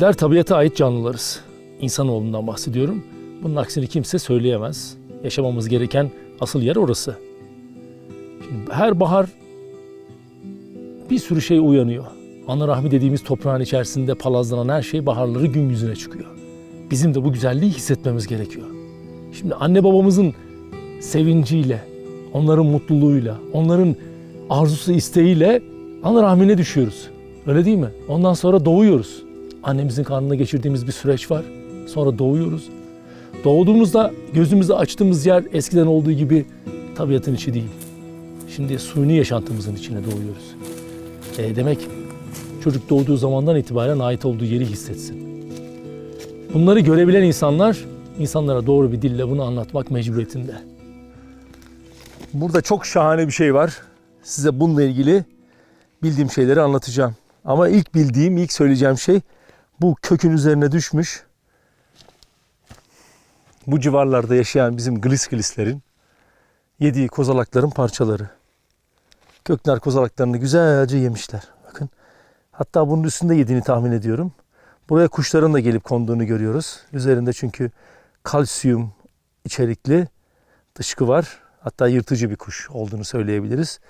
Bizler tabiata ait canlılarız. İnsanoğlundan bahsediyorum. Bunun aksini kimse söyleyemez. Yaşamamız gereken asıl yer orası. Şimdi her bahar bir sürü şey uyanıyor. Ana rahmi dediğimiz toprağın içerisinde palazlanan her şey baharları gün yüzüne çıkıyor. Bizim de bu güzelliği hissetmemiz gerekiyor. Şimdi anne babamızın sevinciyle, onların mutluluğuyla, onların arzusu isteğiyle ana rahmine düşüyoruz. Öyle değil mi? Ondan sonra doğuyoruz. Annemizin karnında geçirdiğimiz bir süreç var. Sonra doğuyoruz. Doğduğumuzda gözümüzü açtığımız yer eskiden olduğu gibi tabiatın içi değil. Şimdi suni yaşantımızın içine doğuyoruz. E demek çocuk doğduğu zamandan itibaren ait olduğu yeri hissetsin. Bunları görebilen insanlar insanlara doğru bir dille bunu anlatmak mecburiyetinde. Burada çok şahane bir şey var. Size bununla ilgili bildiğim şeyleri anlatacağım. Ama ilk bildiğim, ilk söyleyeceğim şey bu kökün üzerine düşmüş. Bu civarlarda yaşayan bizim glis glislerin yediği kozalakların parçaları. Kökler kozalaklarını güzelce yemişler. Bakın. Hatta bunun üstünde yediğini tahmin ediyorum. Buraya kuşların da gelip konduğunu görüyoruz. Üzerinde çünkü kalsiyum içerikli dışkı var. Hatta yırtıcı bir kuş olduğunu söyleyebiliriz.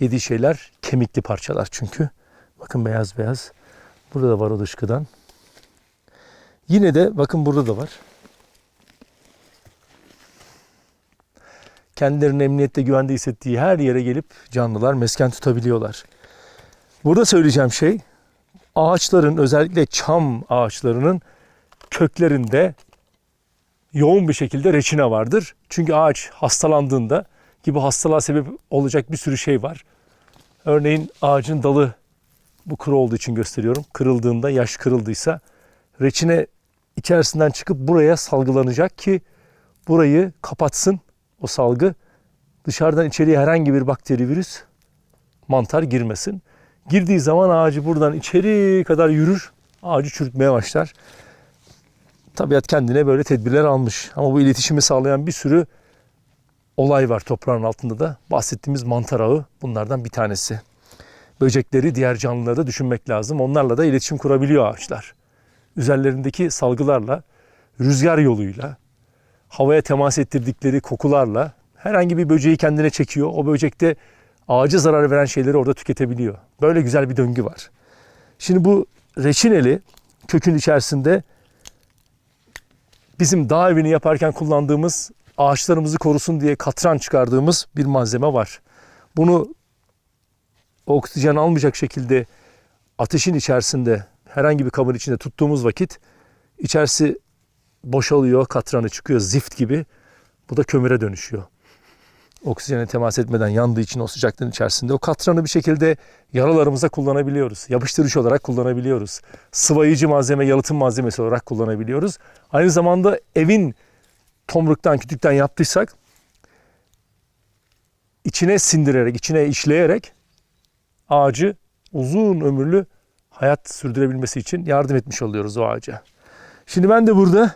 Yediği şeyler kemikli parçalar çünkü. Bakın beyaz beyaz. Burada da var o dışkıdan. Yine de bakın burada da var. Kendilerini emniyette güvende hissettiği her yere gelip canlılar mesken tutabiliyorlar. Burada söyleyeceğim şey ağaçların özellikle çam ağaçlarının köklerinde yoğun bir şekilde reçine vardır. Çünkü ağaç hastalandığında ki bu hastalığa sebep olacak bir sürü şey var. Örneğin ağacın dalı bu kuru olduğu için gösteriyorum. Kırıldığında yaş kırıldıysa reçine içerisinden çıkıp buraya salgılanacak ki burayı kapatsın o salgı. Dışarıdan içeriye herhangi bir bakteri, virüs, mantar girmesin. Girdiği zaman ağacı buradan içeri kadar yürür. Ağacı çürütmeye başlar. Tabiat kendine böyle tedbirler almış. Ama bu iletişimi sağlayan bir sürü olay var toprağın altında da. Bahsettiğimiz mantar ağı bunlardan bir tanesi. Böcekleri, diğer canlıları da düşünmek lazım. Onlarla da iletişim kurabiliyor ağaçlar. Üzerlerindeki salgılarla, rüzgar yoluyla, havaya temas ettirdikleri kokularla herhangi bir böceği kendine çekiyor. O böcek de ağaca zarar veren şeyleri orada tüketebiliyor. Böyle güzel bir döngü var. Şimdi bu reçineli kökün içerisinde bizim dağ evini yaparken kullandığımız ağaçlarımızı korusun diye katran çıkardığımız bir malzeme var. Bunu oksijen almayacak şekilde ateşin içerisinde herhangi bir kabın içinde tuttuğumuz vakit içerisi boşalıyor, katranı çıkıyor zift gibi. Bu da kömüre dönüşüyor. Oksijene temas etmeden yandığı için o sıcaklığın içerisinde o katranı bir şekilde yaralarımıza kullanabiliyoruz. Yapıştırıcı olarak kullanabiliyoruz. Sıvayıcı malzeme, yalıtım malzemesi olarak kullanabiliyoruz. Aynı zamanda evin tomruktan, kütükten yaptıysak içine sindirerek, içine işleyerek ağacı uzun ömürlü hayat sürdürebilmesi için yardım etmiş oluyoruz o ağaca. Şimdi ben de burada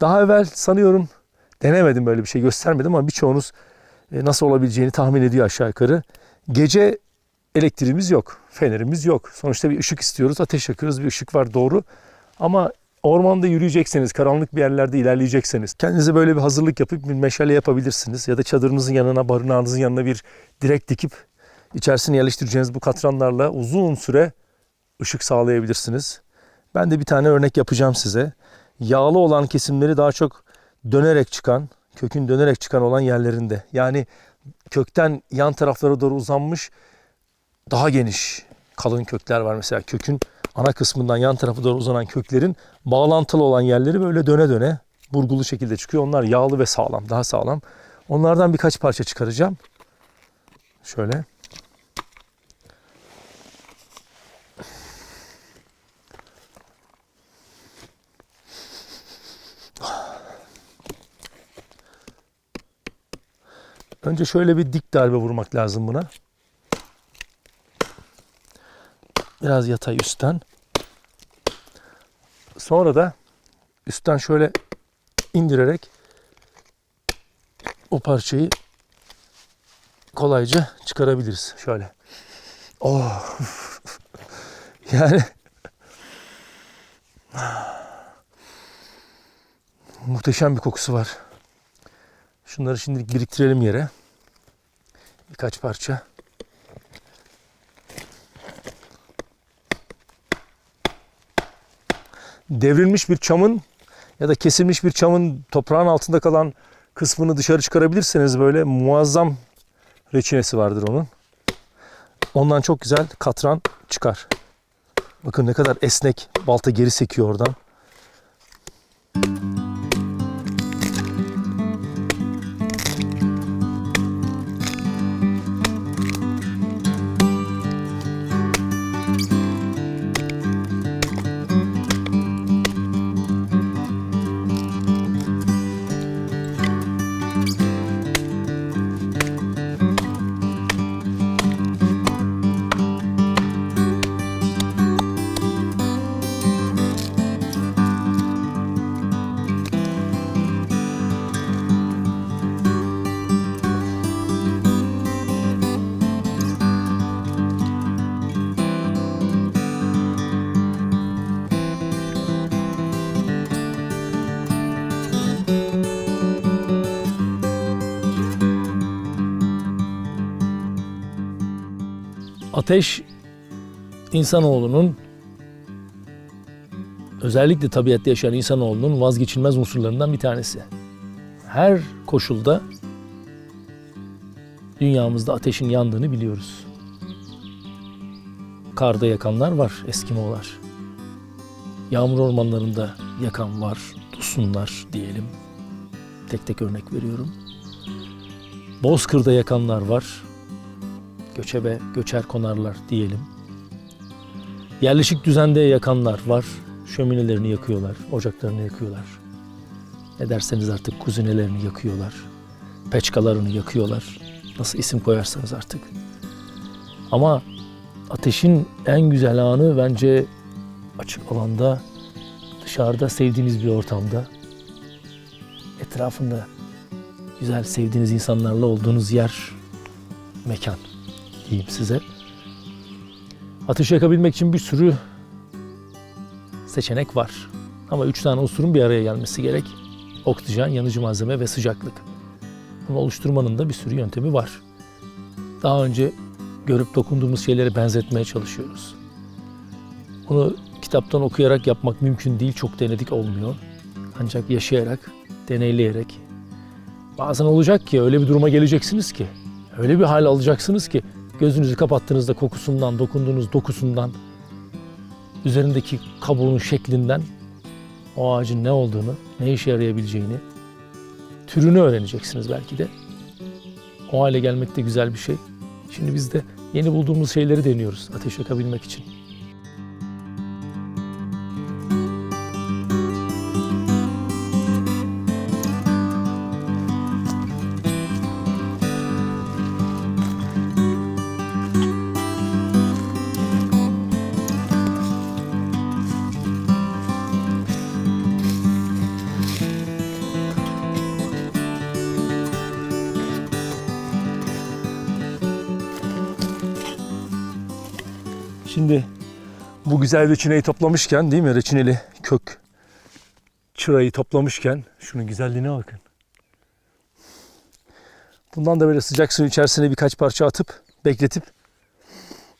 daha evvel sanıyorum denemedim böyle bir şey göstermedim ama birçoğunuz e, nasıl olabileceğini tahmin ediyor aşağı yukarı. Gece elektriğimiz yok, fenerimiz yok. Sonuçta bir ışık istiyoruz, ateş yakıyoruz, bir ışık var doğru. Ama ormanda yürüyecekseniz, karanlık bir yerlerde ilerleyecekseniz kendinize böyle bir hazırlık yapıp bir meşale yapabilirsiniz. Ya da çadırınızın yanına, barınağınızın yanına bir direk dikip içerisine yerleştireceğiniz bu katranlarla uzun süre ışık sağlayabilirsiniz. Ben de bir tane örnek yapacağım size. Yağlı olan kesimleri daha çok dönerek çıkan, kökün dönerek çıkan olan yerlerinde. Yani kökten yan taraflara doğru uzanmış daha geniş kalın kökler var mesela kökün ana kısmından yan tarafa doğru uzanan köklerin bağlantılı olan yerleri böyle döne döne burgulu şekilde çıkıyor. Onlar yağlı ve sağlam, daha sağlam. Onlardan birkaç parça çıkaracağım. Şöyle. Önce şöyle bir dik darbe vurmak lazım buna. Biraz yatay üstten. Sonra da üstten şöyle indirerek o parçayı kolayca çıkarabiliriz. Şöyle. Oh. yani Muhteşem bir kokusu var. Şunları şimdilik biriktirelim yere. Birkaç parça. Devrilmiş bir çamın ya da kesilmiş bir çamın toprağın altında kalan kısmını dışarı çıkarabilirseniz böyle muazzam reçinesi vardır onun. Ondan çok güzel katran çıkar. Bakın ne kadar esnek. Balta geri sekiyor oradan. Ateş insanoğlunun özellikle tabiatta yaşayan insanoğlunun vazgeçilmez unsurlarından bir tanesi. Her koşulda dünyamızda ateşin yandığını biliyoruz. Karda yakanlar var, Eskimolar. Yağmur ormanlarında yakan var, Dusunlar diyelim. Tek tek örnek veriyorum. Bozkır'da yakanlar var, göçebe, göçer konarlar diyelim. Yerleşik düzende yakanlar var. Şöminelerini yakıyorlar, ocaklarını yakıyorlar. Ne derseniz artık kuzinelerini yakıyorlar. Peçkalarını yakıyorlar. Nasıl isim koyarsanız artık. Ama ateşin en güzel anı bence açık alanda, dışarıda sevdiğiniz bir ortamda, etrafında güzel sevdiğiniz insanlarla olduğunuz yer, mekan diyeyim size. Ateş yakabilmek için bir sürü seçenek var. Ama üç tane unsurun bir araya gelmesi gerek. Oksijen, yanıcı malzeme ve sıcaklık. Bunu oluşturmanın da bir sürü yöntemi var. Daha önce görüp dokunduğumuz şeyleri benzetmeye çalışıyoruz. Bunu kitaptan okuyarak yapmak mümkün değil. Çok denedik olmuyor. Ancak yaşayarak, deneyleyerek. Bazen olacak ki öyle bir duruma geleceksiniz ki, öyle bir hal alacaksınız ki Gözünüzü kapattığınızda kokusundan, dokunduğunuz dokusundan, üzerindeki kabuğunun şeklinden o ağacın ne olduğunu, ne işe yarayabileceğini, türünü öğreneceksiniz belki de. O hale gelmek de güzel bir şey. Şimdi biz de yeni bulduğumuz şeyleri deniyoruz ateş yakabilmek için. Güzel reçineyi toplamışken değil mi? Reçineli kök çırayı toplamışken şunun güzelliğine bakın. Bundan da böyle sıcak suyun içerisine birkaç parça atıp bekletip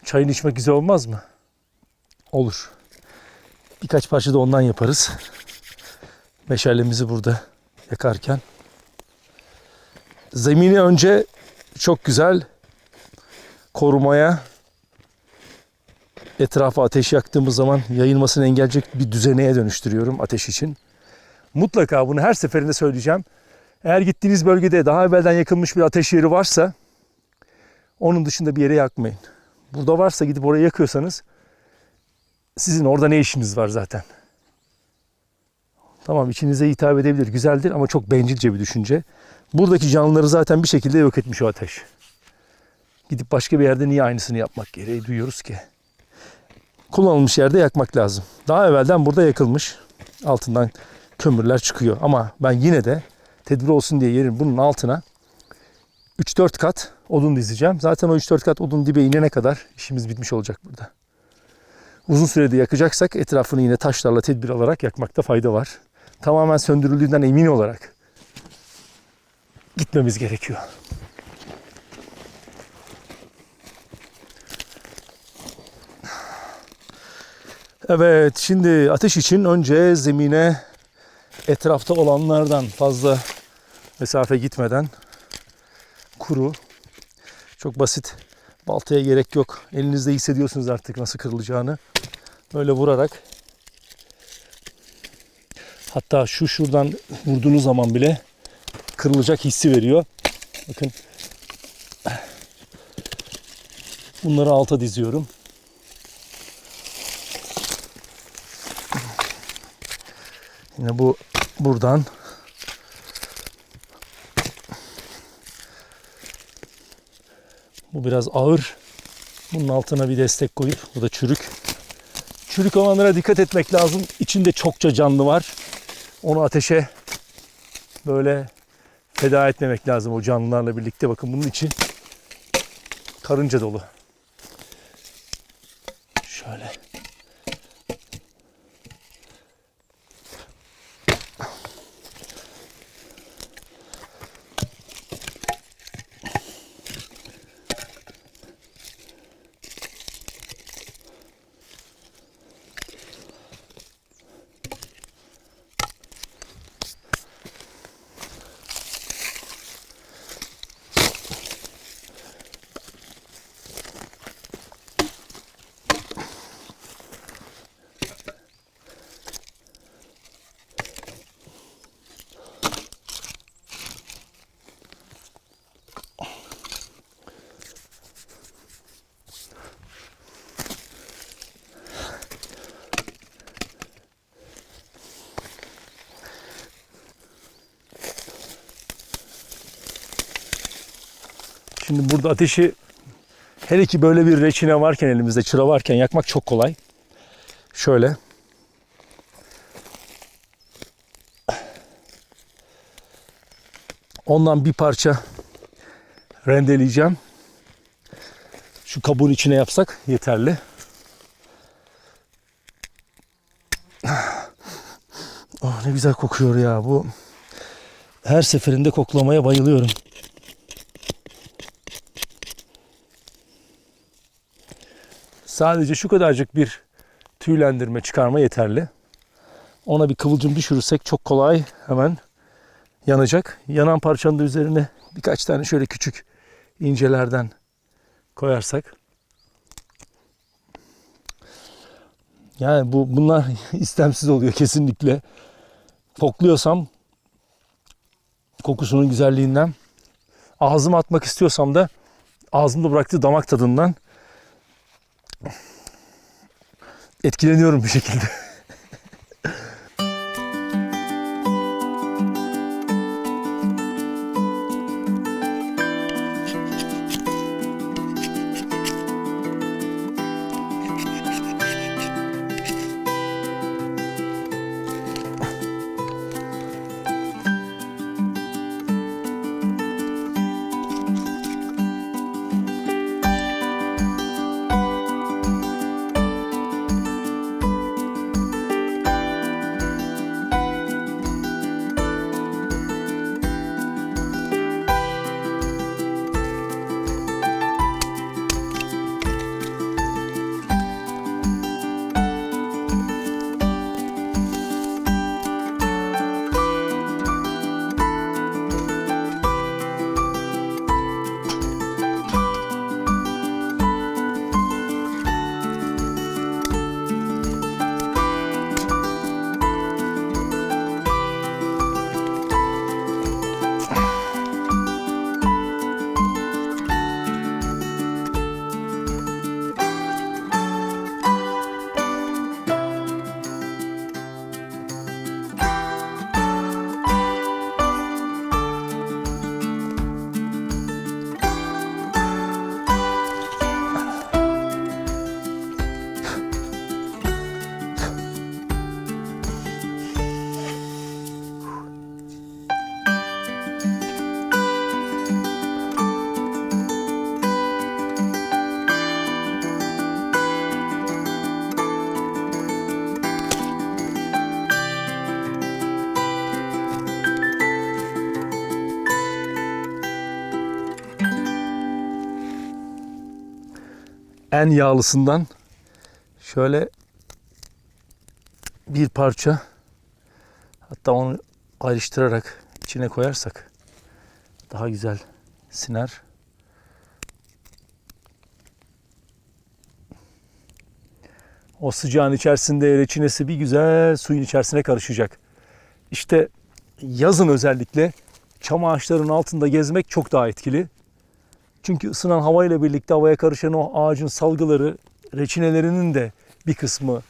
çayını içmek güzel olmaz mı? Olur. Birkaç parça da ondan yaparız. Meşalemizi burada yakarken. Zemini önce çok güzel korumaya etrafa ateş yaktığımız zaman yayılmasını engelleyecek bir düzeneye dönüştürüyorum ateş için. Mutlaka bunu her seferinde söyleyeceğim. Eğer gittiğiniz bölgede daha evvelden yakılmış bir ateş yeri varsa onun dışında bir yere yakmayın. Burada varsa gidip oraya yakıyorsanız sizin orada ne işiniz var zaten? Tamam içinize hitap edebilir, güzeldir ama çok bencilce bir düşünce. Buradaki canlıları zaten bir şekilde yok etmiş o ateş. Gidip başka bir yerde niye aynısını yapmak gereği duyuyoruz ki? Kullanılmış yerde yakmak lazım. Daha evvelden burada yakılmış. Altından kömürler çıkıyor. Ama ben yine de tedbir olsun diye yerin bunun altına 3-4 kat odun dizeceğim. Zaten o 3-4 kat odun dibe inene kadar işimiz bitmiş olacak burada. uzun sürede yakacaksak etrafını yine taşlarla tedbir alarak yakmakta fayda var. Tamamen söndürüldüğünden emin olarak gitmemiz gerekiyor. Evet, şimdi ateş için önce zemine etrafta olanlardan fazla mesafe gitmeden kuru, çok basit, baltaya gerek yok. Elinizde hissediyorsunuz artık nasıl kırılacağını. Böyle vurarak hatta şu şuradan vurduğunuz zaman bile kırılacak hissi veriyor. Bakın bunları alta diziyorum. Yine bu buradan bu biraz ağır. Bunun altına bir destek koyup bu da çürük. Çürük olanlara dikkat etmek lazım. İçinde çokça canlı var. Onu ateşe böyle feda etmemek lazım o canlılarla birlikte. Bakın bunun için karınca dolu. Şimdi burada ateşi hele ki böyle bir reçine varken elimizde çıra varken yakmak çok kolay. Şöyle. Ondan bir parça rendeleyeceğim. Şu kabuğun içine yapsak yeterli. Oh, ne güzel kokuyor ya bu. Her seferinde koklamaya bayılıyorum. Sadece şu kadarcık bir tüylendirme çıkarma yeterli. Ona bir kıvılcım düşürürsek çok kolay hemen yanacak. Yanan parçanın da üzerine birkaç tane şöyle küçük incelerden koyarsak. Yani bu bunlar istemsiz oluyor kesinlikle. Kokluyorsam kokusunun güzelliğinden ağzıma atmak istiyorsam da ağzımda bıraktığı damak tadından etkileniyorum bir şekilde. En yağlısından şöyle bir parça hatta onu ayrıştırarak içine koyarsak daha güzel siner. O sıcağın içerisinde reçinesi bir güzel suyun içerisine karışacak. İşte yazın özellikle çam ağaçlarının altında gezmek çok daha etkili. Çünkü ısınan havayla birlikte havaya karışan o ağacın salgıları, reçinelerinin de bir kısmı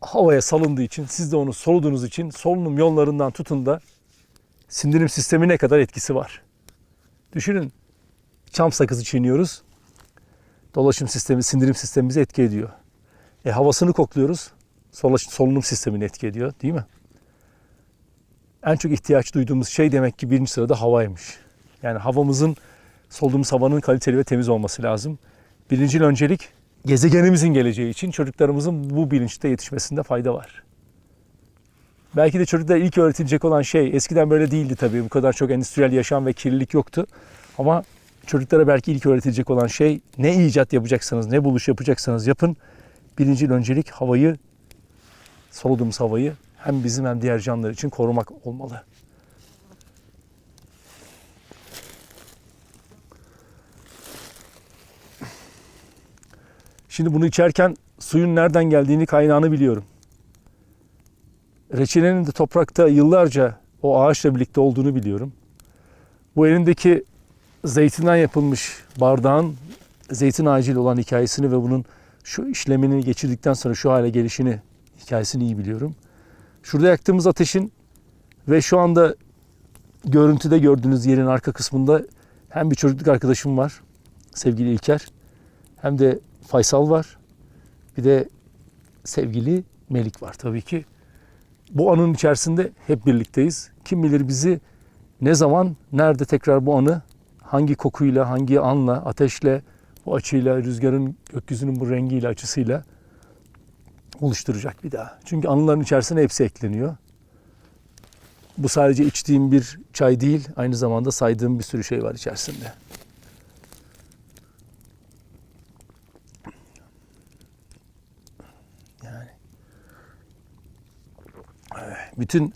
havaya salındığı için, siz de onu soluduğunuz için solunum yollarından tutun da sindirim sistemine kadar etkisi var. Düşünün, çam sakızı çiğniyoruz. Dolaşım sistemi, sindirim sistemimizi etki ediyor. E havasını kokluyoruz. Solunum sistemini etki ediyor değil mi? En çok ihtiyaç duyduğumuz şey demek ki birinci sırada havaymış. Yani havamızın, soluduğumuz havanın kaliteli ve temiz olması lazım. Birinci öncelik gezegenimizin geleceği için çocuklarımızın bu bilinçte yetişmesinde fayda var. Belki de çocuklara ilk öğretilecek olan şey, eskiden böyle değildi tabii. Bu kadar çok endüstriyel yaşam ve kirlilik yoktu. Ama çocuklara belki ilk öğretilecek olan şey ne icat yapacaksanız, ne buluş yapacaksanız yapın. Birinci öncelik havayı, soluduğumuz havayı hem bizim hem diğer canlılar için korumak olmalı. Şimdi bunu içerken suyun nereden geldiğini, kaynağını biliyorum. Reçinenin de toprakta yıllarca o ağaçla birlikte olduğunu biliyorum. Bu elindeki zeytinden yapılmış bardağın zeytin ağacıyla olan hikayesini ve bunun şu işlemini geçirdikten sonra şu hale gelişini, hikayesini iyi biliyorum. Şurada yaktığımız ateşin ve şu anda görüntüde gördüğünüz yerin arka kısmında hem bir çocukluk arkadaşım var, sevgili İlker, hem de Faysal var. Bir de sevgili Melik var tabii ki. Bu anın içerisinde hep birlikteyiz. Kim bilir bizi ne zaman, nerede tekrar bu anı, hangi kokuyla, hangi anla, ateşle, bu açıyla, rüzgarın, gökyüzünün bu rengiyle, açısıyla oluşturacak bir daha. Çünkü anıların içerisine hepsi ekleniyor. Bu sadece içtiğim bir çay değil, aynı zamanda saydığım bir sürü şey var içerisinde. Bütün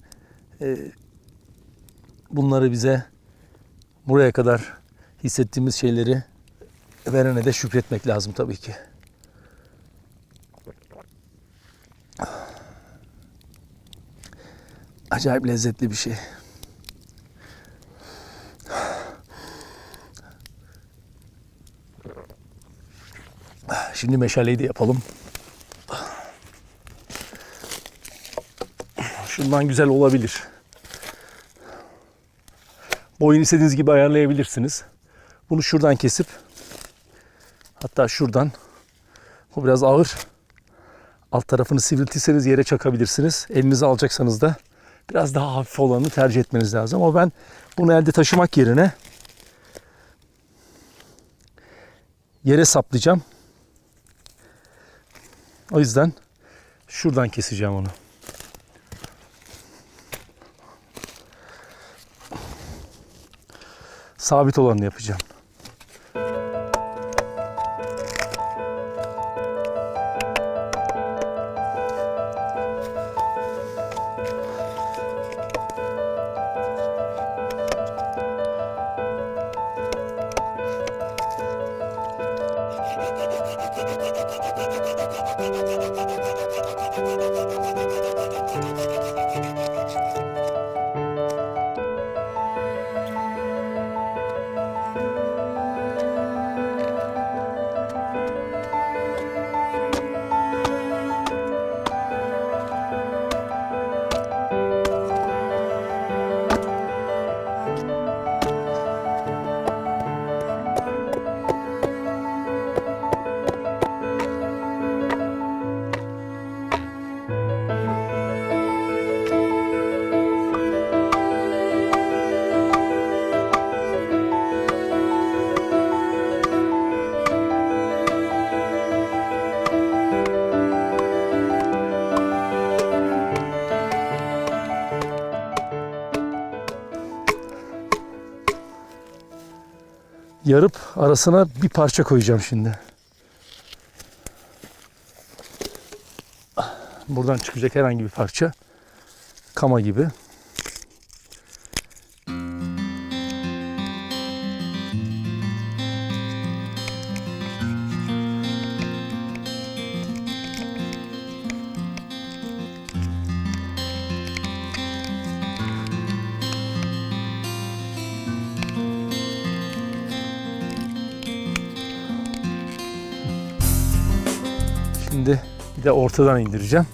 e, bunları bize buraya kadar hissettiğimiz şeyleri verene de şükretmek lazım tabii ki. Acayip lezzetli bir şey. Şimdi meşaleyi de yapalım. Şundan güzel olabilir. Boyunu istediğiniz gibi ayarlayabilirsiniz. Bunu şuradan kesip hatta şuradan bu biraz ağır. Alt tarafını sivriltirseniz yere çakabilirsiniz. Elinize alacaksanız da biraz daha hafif olanı tercih etmeniz lazım. Ama ben bunu elde taşımak yerine yere saplayacağım. O yüzden şuradan keseceğim onu. Sabit olanı yapacağım. yarıp arasına bir parça koyacağım şimdi. Buradan çıkacak herhangi bir parça. Kama gibi. Ortadan indireceğim.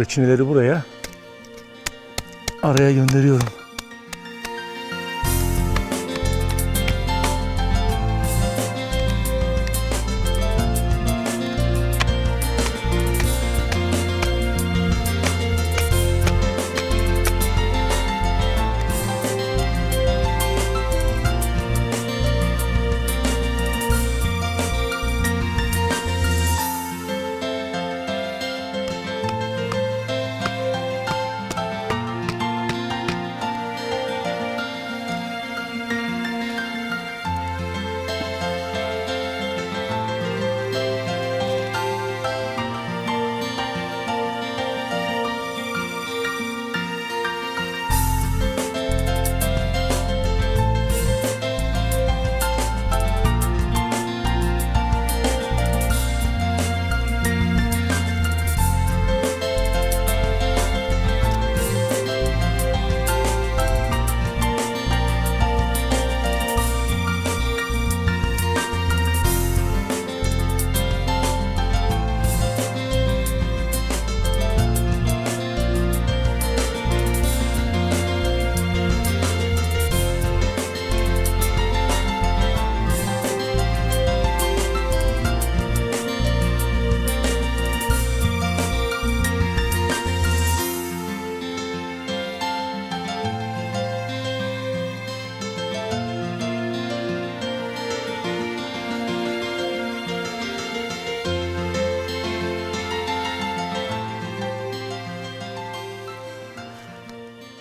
Bu reçineleri buraya araya gönderiyorum.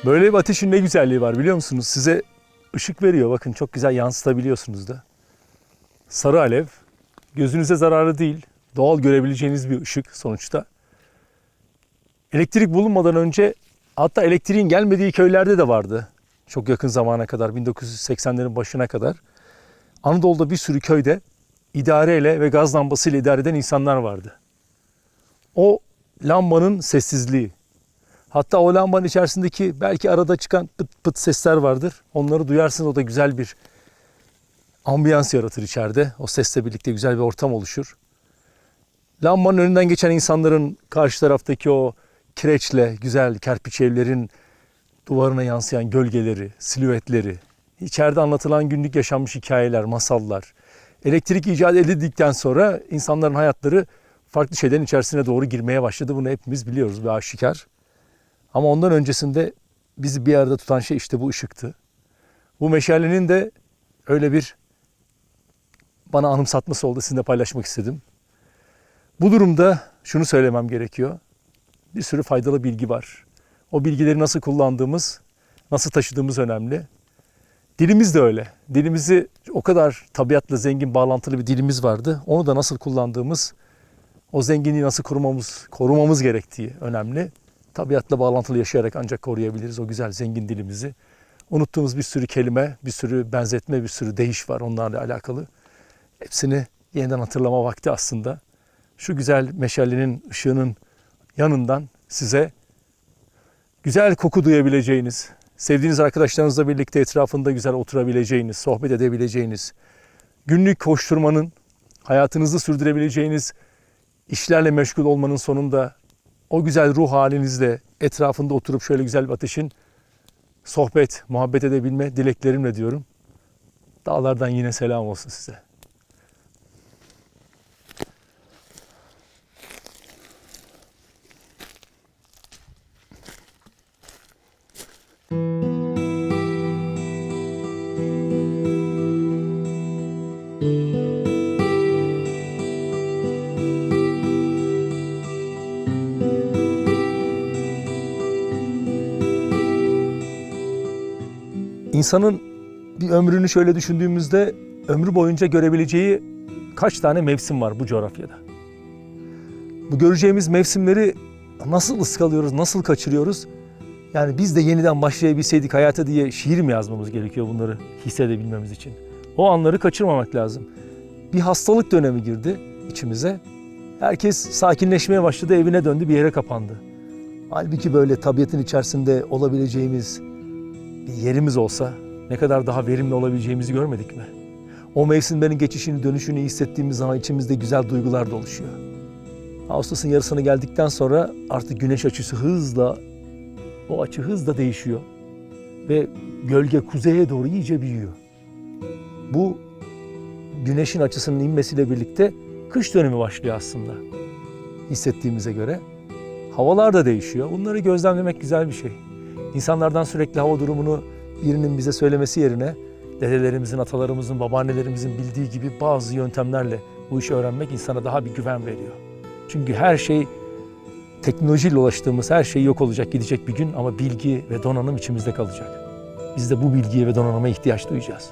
Böyle bir ateşin ne güzelliği var biliyor musunuz? Size ışık veriyor. Bakın çok güzel yansıtabiliyorsunuz da. Sarı alev. Gözünüze zararlı değil. Doğal görebileceğiniz bir ışık sonuçta. Elektrik bulunmadan önce hatta elektriğin gelmediği köylerde de vardı. Çok yakın zamana kadar 1980'lerin başına kadar. Anadolu'da bir sürü köyde idareyle ve gaz lambasıyla idare eden insanlar vardı. O lambanın sessizliği, Hatta o lambanın içerisindeki belki arada çıkan pıt pıt sesler vardır. Onları duyarsınız o da güzel bir ambiyans yaratır içeride. O sesle birlikte güzel bir ortam oluşur. Lambanın önünden geçen insanların karşı taraftaki o kireçle güzel kerpiç evlerin duvarına yansıyan gölgeleri, silüetleri, içeride anlatılan günlük yaşanmış hikayeler, masallar. Elektrik icat edildikten sonra insanların hayatları farklı şeylerin içerisine doğru girmeye başladı. Bunu hepimiz biliyoruz ve aşikar. Ama ondan öncesinde bizi bir arada tutan şey işte bu ışıktı. Bu meşalenin de öyle bir bana anımsatması oldu. Sizinle paylaşmak istedim. Bu durumda şunu söylemem gerekiyor. Bir sürü faydalı bilgi var. O bilgileri nasıl kullandığımız, nasıl taşıdığımız önemli. Dilimiz de öyle. Dilimizi o kadar tabiatla zengin, bağlantılı bir dilimiz vardı. Onu da nasıl kullandığımız, o zenginliği nasıl korumamız, korumamız gerektiği önemli tabiatla bağlantılı yaşayarak ancak koruyabiliriz o güzel zengin dilimizi. Unuttuğumuz bir sürü kelime, bir sürü benzetme, bir sürü değiş var onlarla alakalı. Hepsini yeniden hatırlama vakti aslında. Şu güzel meşalenin ışığının yanından size güzel koku duyabileceğiniz, sevdiğiniz arkadaşlarınızla birlikte etrafında güzel oturabileceğiniz, sohbet edebileceğiniz, günlük koşturmanın, hayatınızı sürdürebileceğiniz işlerle meşgul olmanın sonunda o güzel ruh halinizle etrafında oturup şöyle güzel bir ateşin sohbet, muhabbet edebilme dileklerimle diyorum. Dağlardan yine selam olsun size. İnsanın bir ömrünü şöyle düşündüğümüzde ömrü boyunca görebileceği kaç tane mevsim var bu coğrafyada. Bu göreceğimiz mevsimleri nasıl ıskalıyoruz, nasıl kaçırıyoruz? Yani biz de yeniden başlayabilseydik hayata diye şiir mi yazmamız gerekiyor bunları hissedebilmemiz için? O anları kaçırmamak lazım. Bir hastalık dönemi girdi içimize. Herkes sakinleşmeye başladı, evine döndü, bir yere kapandı. Halbuki böyle tabiatın içerisinde olabileceğimiz yerimiz olsa ne kadar daha verimli olabileceğimizi görmedik mi? O mevsimlerin geçişini, dönüşünü hissettiğimiz zaman içimizde güzel duygular da oluşuyor. Ağustos'un yarısına geldikten sonra artık güneş açısı hızla, o açı hızla değişiyor. Ve gölge kuzeye doğru iyice büyüyor. Bu güneşin açısının inmesiyle birlikte kış dönemi başlıyor aslında. Hissettiğimize göre. Havalar da değişiyor. Bunları gözlemlemek güzel bir şey. İnsanlardan sürekli hava durumunu birinin bize söylemesi yerine dedelerimizin, atalarımızın, babaannelerimizin bildiği gibi bazı yöntemlerle bu işi öğrenmek insana daha bir güven veriyor. Çünkü her şey teknolojiyle ulaştığımız her şey yok olacak, gidecek bir gün ama bilgi ve donanım içimizde kalacak. Biz de bu bilgiye ve donanıma ihtiyaç duyacağız.